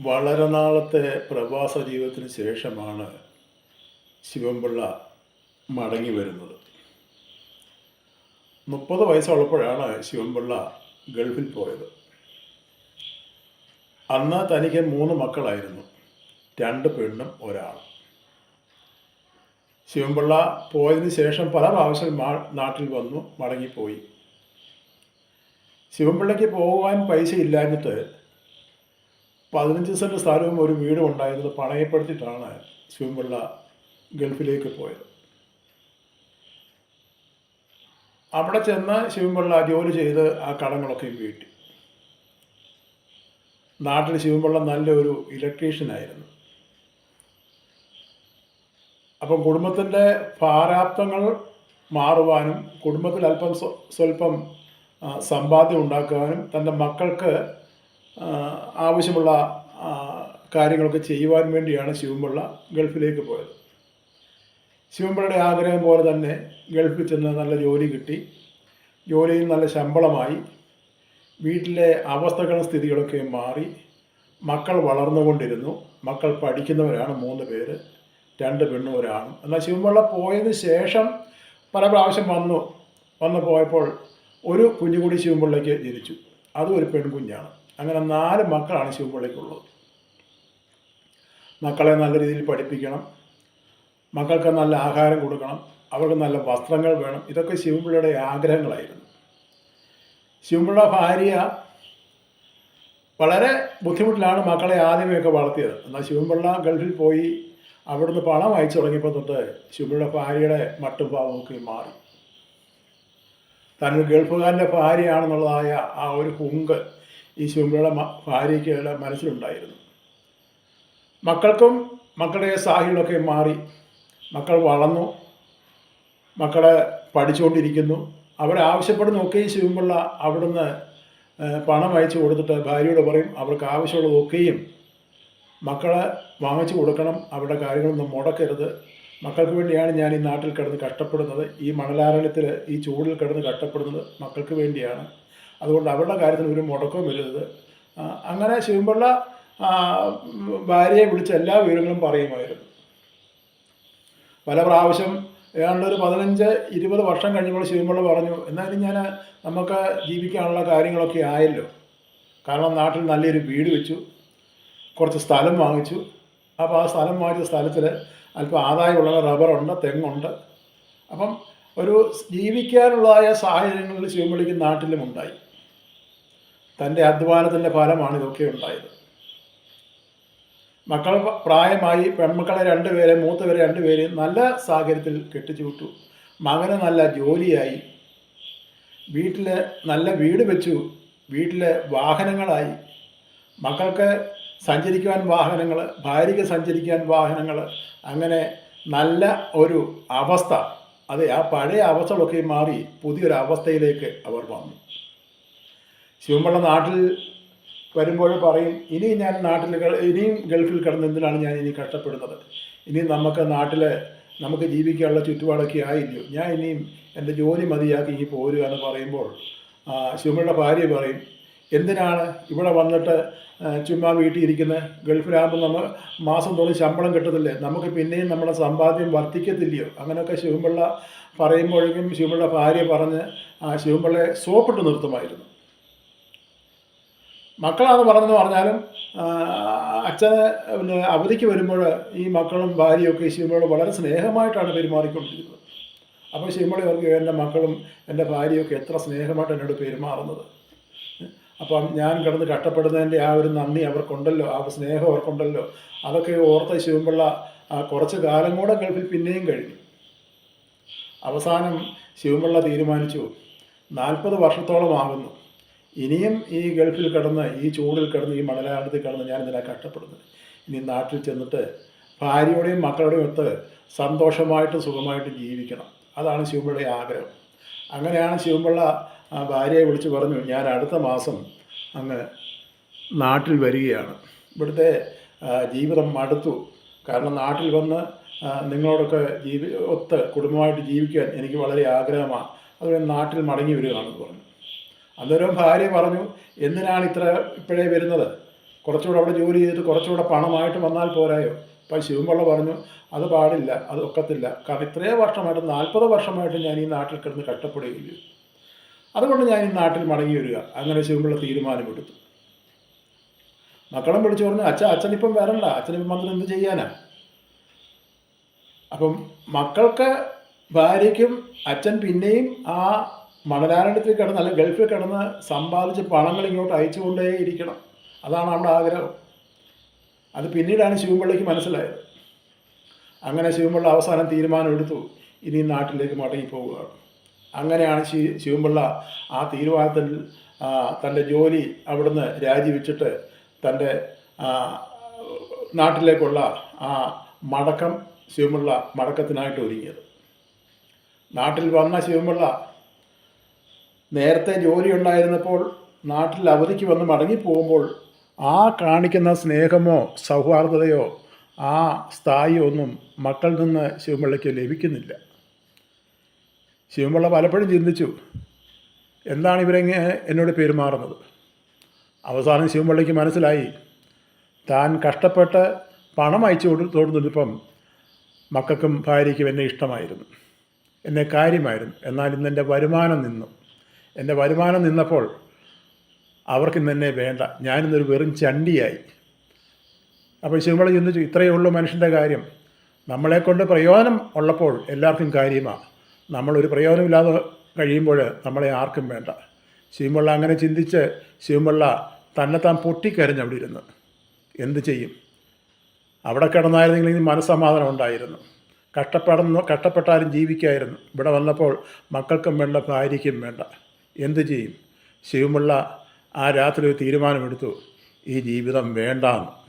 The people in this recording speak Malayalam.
വളരെ നാളത്തെ പ്രവാസ ജീവിതത്തിന് ശേഷമാണ് ശിവൻപിള്ള മടങ്ങി വരുന്നത്. മുപ്പത് വയസ്സുള്ളപ്പോഴാണ് ശിവൻപിള്ള ഗൾഫിൽ പോയത്. അന്ന് തനിക്ക് മൂന്ന് മക്കളായിരുന്നു. രണ്ട് പെണ്ണും ഒരാൾ ശിവൻപിള്ള പോയതിന് ശേഷം പല പ്രാവശ്യം നാട്ടിൽ വന്നു മടങ്ങിപ്പോയി. ശിവൻപിള്ളയ്ക്ക് പോകുവാൻ പൈസ ഇല്ലാഞ്ഞിട്ട് പതിനഞ്ച് സെന്റ് സ്ഥലവും ഒരു വീടും ഉണ്ടായിരുന്നത് പണയപ്പെടുത്തിയിട്ടാണ് ശിവൻപിള്ള ഗൾഫിലേക്ക് പോയത്. അവിടെ ചെന്ന് ശിവൻപിള്ള ജോലി ചെയ്ത് ആ കടങ്ങളൊക്കെ വീട്ടി. നാട്ടിൽ ശിവൻപിള്ള നല്ലൊരു ഇലക്ട്രീഷ്യനായിരുന്നു അപ്പം കുടുംബത്തിന്റെ ഭാരാപ്തങ്ങൾ മാറുവാനും കുടുംബത്തിൽ അല്പം സ്വ- സ്വല്പം സമ്പാദ്യം ഉണ്ടാക്കുവാനും തന്റെ മക്കൾക്ക് ആവശ്യമുള്ള കാര്യങ്ങളൊക്കെ ചെയ്യുവാൻ വേണ്ടിയാണ് ശിവമ്പിള്ള ഗൾഫിലേക്ക് പോയത്. ശിവമ്പിള്ളയുടെ ആഗ്രഹം പോലെ തന്നെ ഗൾഫിൽ ചെന്ന് നല്ല ജോലി കിട്ടി. ജോലിയിൽ നല്ല ശമ്പളമായി. വീട്ടിലെ അവസ്ഥകളും സ്ഥിതികളൊക്കെ മാറി. മക്കൾ വളർന്നുകൊണ്ടിരുന്നു. മക്കൾ പഠിക്കുന്നവരാണ് മൂന്ന് പേര്. രണ്ട് പെണ്ണും എന്നാൽ ശിവമ്പിള്ള പോയതിന് ശേഷം പല പ്രാവശ്യം വന്നു. വന്നു പോയപ്പോൾ ഒരു കുഞ്ഞു കൂടി ശിവൻപിള്ളയ്ക്ക് ജനിച്ചു. അതും ഒരു പെൺകുഞ്ഞാണ്. അങ്ങനെ നാല് മക്കളാണ് ശിവൻപിള്ളയ്ക്കുള്ളത് മക്കളെ നല്ല രീതിയിൽ പഠിപ്പിക്കണം. മക്കൾക്ക് നല്ല ആഹാരം കൊടുക്കണം. അവർക്ക് നല്ല വസ്ത്രങ്ങൾ വേണം. ഇതൊക്കെ ശിവപിള്ളയുടെ ആഗ്രഹങ്ങളായിരുന്നു. ശിവപിള്ള ഭാര്യ വളരെ ബുദ്ധിമുട്ടിലാണ് മക്കളെ ആദ്യമേയൊക്കെ വളർത്തിയത്. എന്നാൽ ശിവൻപിള്ള ഗൾഫിൽ പോയി അവിടുന്ന് പണം അയച്ചു തുടങ്ങിയപ്പോൾ തൊട്ട് ശിവപിള്ള ഭാര്യയുടെ മട്ടും ഭാവമൊക്കെ മാറി. താനൊരു ഗൾഫുകാരന്റെ ഭാര്യയാണെന്നുള്ളതായ ആ ഒരു ഹുങ്ക് ഈ മ- ഭാര്യയ്ക്ക് മനസ്സിലുണ്ടായിരുന്നു. മക്കൾക്കും മക്കളുടെ സാഹചര്യമൊക്കെ മാറി. മക്കൾ വളർന്നു. മക്കളെ പഠിച്ചുകൊണ്ടിരിക്കുന്നു. അവരാവശ്യപ്പെടുന്നൊക്കെ ഈ ശിവമ്പിള്ള അവിടുന്ന് പണം അയച്ചു കൊടുത്തിട്ട് ഭാര്യയോട് പറയും അവർക്ക് ആവശ്യമുള്ളതൊക്കെയും മക്കളെ വാങ്ങിച്ചു കൊടുക്കണം. അവരുടെ കാര്യങ്ങളൊന്നും മുടക്കരുത്. മക്കൾക്ക് വേണ്ടിയാണ് ഞാൻ ഈ നാട്ടിൽ കിടന്ന് കഷ്ടപ്പെടുന്നത്. ഈ മണലാരണ്യത്തിൽ ഈ ചൂടിൽ കിടന്ന് കഷ്ടപ്പെടുന്നത് മക്കൾക്ക് വേണ്ടിയാണ്. അതുകൊണ്ട് അവരുടെ കാര്യത്തിന് ഒരു മുടക്കവും വരരുത് അങ്ങനെ ശിവൻപിള്ള ഭാര്യയെ വിളിച്ച് എല്ലാ വിവരങ്ങളും പറയുമായിരുന്നു. പല പ്രാവശ്യം ഏതാണ്ട് ഒരു പതിനഞ്ച് ഇരുപത് വർഷം കഴിഞ്ഞപ്പോൾ ശിവൻപിള്ള പറഞ്ഞു എന്നാലും ഞാൻ നമുക്ക് ജീവിക്കാനുള്ള കാര്യങ്ങളൊക്കെ ആയല്ലോ. കാരണം നാട്ടിൽ നല്ലൊരു വീട് വെച്ചു കുറച്ച് സ്ഥലം വാങ്ങിച്ചു. അപ്പോൾ ആ സ്ഥലം വാങ്ങിച്ച സ്ഥലത്തിൽ അല്പം ആദായമുള്ള റബ്ബറുണ്ട് തെങ്ങുണ്ട്. അപ്പം ഒരു ജീവിക്കാനുള്ളതായ സാഹചര്യങ്ങളിൽ ശിവൻപിള്ളിക്ക് നാട്ടിലും ഉണ്ടായി. തന്റെ അധ്വാനത്തിന്റെ ഫലമാണ് ഇതൊക്കെ ഉണ്ടായത്. മക്കൾ പ്രായമായി പെൺമക്കളെ രണ്ടുപേരെ മൂത്തവരെ രണ്ടുപേരെ നല്ല സാഹചര്യത്തിൽ കെട്ടിച്ചു വിട്ടു. മകന് നല്ല ജോലിയായി. വീട്ടിൽ നല്ല വീട് വെച്ചു. വീട്ടിലെ വാഹനങ്ങളായി. മക്കൾക്ക് സഞ്ചരിക്കുവാൻ വാഹനങ്ങൾ ഭാര്യയ്ക്ക് സഞ്ചരിക്കാൻ വാഹനങ്ങൾ അങ്ങനെ നല്ല ഒരു അവസ്ഥ. അതെ ആ പഴയ അവസ്ഥകളൊക്കെ മാറി പുതിയൊരു അവസ്ഥയിലേക്ക് അവർ വന്നു. ശിവൻപിള്ള നാട്ടിൽ വരുമ്പോൾ പറയും ഇനി ഞാൻ നാട്ടിൽ ഇനിയും ഗൾഫിൽ കിടന്ന് എന്തിനാണ് ഞാൻ ഇനി കഷ്ടപ്പെടുന്നത്? ഇനി നമുക്ക് നാട്ടിൽ നമുക്ക് ജീവിക്കാനുള്ള ചുറ്റുപാടൊക്കെ ആയില്ലോ? ഞാൻ ഇനിയും എന്റെ ജോലി മതിയാക്കി ഇനി പോരുക എന്ന് പറയുമ്പോൾ ശിവമ്പള്ള ഭാര്യ പറയും എന്തിനാണ് ഇവിടെ വന്നിട്ട് ചുമ്മാ വീട്ടിൽ ഇരിക്കുന്ന? ഗൾഫിലാകുമ്പോൾ നമ്മൾ മാസം തോന്നി ശമ്പളം കിട്ടത്തില്ലേ? നമുക്ക് പിന്നെയും നമ്മുടെ സമ്പാദ്യം വർദ്ധിക്കത്തില്ലയോ? അങ്ങനെയൊക്കെ ശിവമ്പിള്ള പറയുമ്പോഴേക്കും ശിവമ്പിള്ള ഭാര്യ പറഞ്ഞ് ആ ശിവമ്പിള്ളയെ സോപ്പിട്ട് നിർത്തുമായിരുന്നു. മക്കളാന്ന് പറഞ്ഞെന്ന് പറഞ്ഞാലും അച്ഛന് പിന്നെ അവധിക്ക് വരുമ്പോൾ ഈ മക്കളും ഭാര്യയൊക്കെ ശിവമോളോട് വളരെ സ്നേഹമായിട്ടാണ് പെരുമാറിക്കൊണ്ടിരിക്കുന്നത്. അപ്പോൾ ശിവമോളി അവർക്ക് എന്റെ മക്കളും എന്റെ ഭാര്യയൊക്കെ എത്ര സ്നേഹമായിട്ട് എന്നോട് പെരുമാറുന്നത്? അപ്പം ഞാൻ കിടന്ന് കഷ്ടപ്പെടുന്നതിന്റെ ആ ഒരു നന്ദി അവർക്കുണ്ടല്ലോ ആ സ്നേഹം അവർക്കുണ്ടല്ലോ. അതൊക്കെ ഓർത്ത ശിവമ്പിള്ള കുറച്ച് കാലം കൂടെ ഗൾഫിൽ പിന്നെയും കഴിഞ്ഞു. അവസാനം ശിവമ്പിള്ള തീരുമാനിച്ചു നാൽപ്പത് വർഷത്തോളം ആകുന്നു. ഇനിയും ഈ ഗൾഫിൽ കിടന്ന് ഈ ചൂടിൽ കിടന്ന് ഈ മണലാകത്തിൽ കിടന്ന് ഞാൻ ഇതിനെ കഷ്ടപ്പെടുന്നത്. ഇനി നാട്ടിൽ ചെന്നിട്ട് ഭാര്യയോടെയും മക്കളുടെയും ഒത്ത് സന്തോഷമായിട്ടും സുഖമായിട്ടും ജീവിക്കണം. അതാണ് ശിവപിള്ളയുടെ ആഗ്രഹം. അങ്ങനെയാണ് ശിവപിള്ള ഭാര്യയെ വിളിച്ച് പറഞ്ഞു ഞാൻ അടുത്ത മാസം അങ്ങ് നാട്ടിൽ വരികയാണ്. ഇവിടുത്തെ ജീവിതം മടുത്തു. കാരണം നാട്ടിൽ വന്ന് നിങ്ങളോടൊക്കെ ജീവി ഒത്ത് കുടുംബമായിട്ട് ജീവിക്കാൻ എനിക്ക് വളരെ ആഗ്രഹമാണ്. അതുകൊണ്ട് നാട്ടിൽ മടങ്ങി വരികയാണെന്ന് പറഞ്ഞു. അന്നേരം ഭാര്യ പറഞ്ഞു എന്തിനാണ് ഇത്ര ഇപ്പോഴേ വരുന്നത്? കുറച്ചുകൂടെ അവിടെ ജോലി ചെയ്തിട്ട് കുറച്ചുകൂടെ പണമായിട്ട് വന്നാൽ പോരായോ? അപ്പം ശിവൻപിള്ള പറഞ്ഞു അത് പാടില്ല അത് ഒക്കത്തില്ല. കാരണം ഇത്രയും വർഷമായിട്ട് നാൽപ്പത് വർഷമായിട്ട് ഞാൻ ഈ നാട്ടിൽ കിടന്ന് കഷ്ടപ്പെടുകയില്ല. അതുകൊണ്ട് ഞാൻ ഈ നാട്ടിൽ മടങ്ങി വരിക. അങ്ങനെ ശിവൻപിള്ള തീരുമാനമെടുത്തു. മക്കളും വിളിച്ചു പറഞ്ഞു അച്ഛ അച്ഛനിപ്പം വരണ്ട. അച്ഛനിപ്പം വന്നിട്ട് എന്ത് ചെയ്യാനാ? അപ്പം മക്കൾക്ക് ഭാര്യയ്ക്കും അച്ഛൻ പിന്നെയും ആ മണലാരണ്യത്തിൽ കിടന്ന് അല്ലെങ്കിൽ ഗൾഫിൽ കിടന്ന് സമ്പാദിച്ച് പണങ്ങൾ ഇങ്ങോട്ട് അയച്ചുകൊണ്ടേ ഇരിക്കണം അതാണ് നമ്മുടെ ആഗ്രഹം. അത് പിന്നീടാണ് ശിവപിള്ളയ്ക്ക് മനസ്സിലായത്. അങ്ങനെ ശിവപിള്ള അവസാനം തീരുമാനമെടുത്തു ഇനി നാട്ടിലേക്ക് മടങ്ങിപ്പോവുകയാണ്. അങ്ങനെയാണ് ശി ശിവപിള്ള ആ തീരുമാനത്തിൽ തന്റെ ജോലി അവിടുന്ന് രാജിവെച്ചിട്ട് തന്റെ നാട്ടിലേക്കുള്ള ആ മടക്കം ശിവപിള്ള മടക്കത്തിനായിട്ട് ഒരുങ്ങിയത്. നാട്ടിൽ വന്ന ശിവപിള്ള നേരത്തെ ജോലി ഉണ്ടായിരുന്നപ്പോൾ നാട്ടിൽ അവധിക്ക് വന്ന് മടങ്ങിപ്പോകുമ്പോൾ ആ കാണിക്കുന്ന സ്നേഹമോ സൗഹാർദ്ദതയോ ആ സ്ഥായിയോ ഒന്നും മക്കളിൽ നിന്ന് ശിവമ്പിള്ളയ്ക്ക് ലഭിക്കുന്നില്ല. ശിവമ്പിള്ള പലപ്പോഴും ചിന്തിച്ചു എന്താണ് ഇവരെങ്ങനെ എന്നോട് പെരുമാറുന്നത് അവസാനം ശിവമ്പിള്ളയ്ക്ക് മനസ്സിലായി താൻ കഷ്ടപ്പെട്ട് പണം അയച്ചു കൊടുത്തോടുന്നിപ്പം മക്കൾക്കും ഭാര്യയ്ക്കും എന്നെ ഇഷ്ടമായിരുന്നു. എന്നെ കാര്യമായിരുന്നു. എന്നാൽ ഇന്ന് എന്റെ വരുമാനം നിന്നു. എന്റെ വരുമാനം നിന്നപ്പോൾ അവർക്കിന്ന് എന്നെ വേണ്ട. ഞാനിന്നൊരു വെറും ചണ്ടിയായി. അപ്പോൾ ശിവമള ചിന്തിച്ചു ഇത്രയേ ഉള്ളൂ മനുഷ്യന്റെ കാര്യം. നമ്മളെക്കൊണ്ട് പ്രയോജനം ഉള്ളപ്പോൾ എല്ലാവർക്കും കാര്യമാണ് നമ്മളൊരു പ്രയോജനമില്ലാതെ കഴിയുമ്പോൾ നമ്മളെ ആർക്കും വേണ്ട. ശിവമുള്ള അങ്ങനെ ചിന്തിച്ച് ശിവമുള്ള തന്നെത്താൻ പൊട്ടിക്കരഞ്ഞ് അവിടെ ഇരുന്ന്. എന്ത് ചെയ്യും? അവിടെ കിടന്നായിരുന്നെങ്കിൽ മനസ്സമാധാനം ഉണ്ടായിരുന്നു. കഷ്ടപ്പെടുന്നു കഷ്ടപ്പെട്ടാലും ജീവിക്കായിരുന്നു. ഇവിടെ വന്നപ്പോൾ മക്കൾക്കും വേണ്ട ഭാര്യയ്ക്കും വേണ്ട. എന്ത് ചെയ്യും? ശിവമുള്ള ആ രാത്രി ഒരു തീരുമാനമെടുത്തു. ഈ ജീവിതം വേണ്ടാന്ന്.